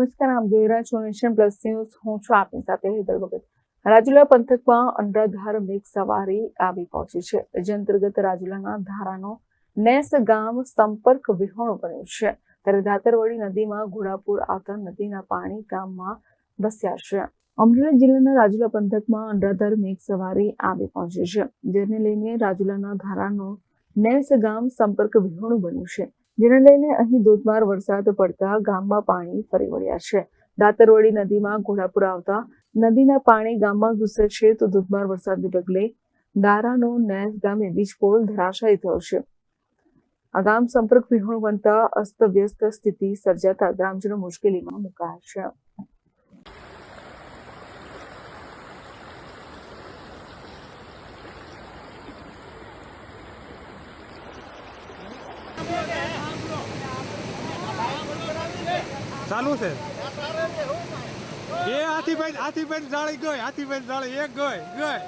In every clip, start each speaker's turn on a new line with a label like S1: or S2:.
S1: નમસ્કાર આપ જોઈ રહ્યા છો નેશન પ્લસ ન્યૂઝ હું છું આપની સાથે હેદર ભગત. રાજુલા પંથકમાં અંડરધાર મેઘ સવારી આવી પહોંચી છે. જે અંતર્ગત રાજુલાના ધારાનો નેસ ગામ સંપર્ક વિહોણું બન્યું છે. ત્યારે ધાતરવડી નદીમાં ઘોડાપુર આવતા નદીના પાણી ગામમાં વસ્યા છે. અમરેલી જિલ્લાના રાજુલા પંથકમાં અંડરધાર મેઘ સવારી આવી પહોંચી છે. જેને લઈને રાજુલાના ધારાનો નેસ ગામ સંપર્ક વિહોણું બન્યું છે. જેને લઈને અહીં ધોધમાર વરસાદ પડતા ગામમાં પાણી ફરી વળ્યા છે. દાતરવાડી નદીમાં ઘોડાપુર આવતા નદીના પાણી ગામમાં ઘૂસે છે તો ધોધમાર વરસાદને પગલે દારાનો નેસ ગામે વીજપોલ ધરાશાયી થયો છે. આ ગામ સંપર્ક વિહોણ બનતા અસ્તવ્યસ્ત સ્થિતિ સર્જાતા ગ્રામજનો મુશ્કેલીમાં મુકાયા છે.
S2: ચાલુ છે. એ હાથીભાઈ હાથીભાઈ જાળી ગઈ હાથીભાઈ જાળી એક ગઈ ગઈ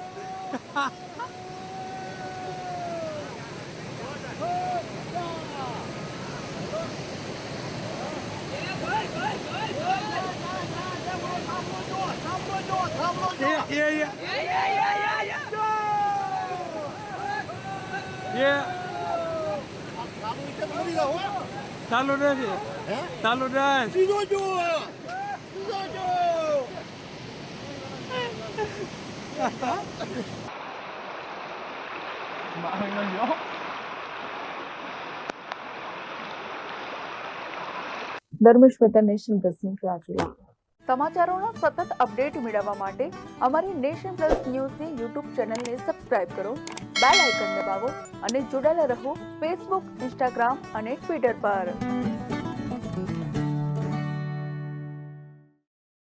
S2: ચાલુ નથી. ચાલુ નથી
S1: Dharmesh Mehta nation plus news Rajula.
S3: સમાચારોનો સતત અપડેટ મેળવવા માટે અમારી નેશન પ્લસ ન્યૂઝની યુટ્યુબ ચેનલને સબસ્ક્રાઇબ કરો બેલ આઇકન દબાવો અને જોડાયેલા રહો ફેસબુક ઇન્સ્ટાગ્રામ અને ટ્વિટર પર.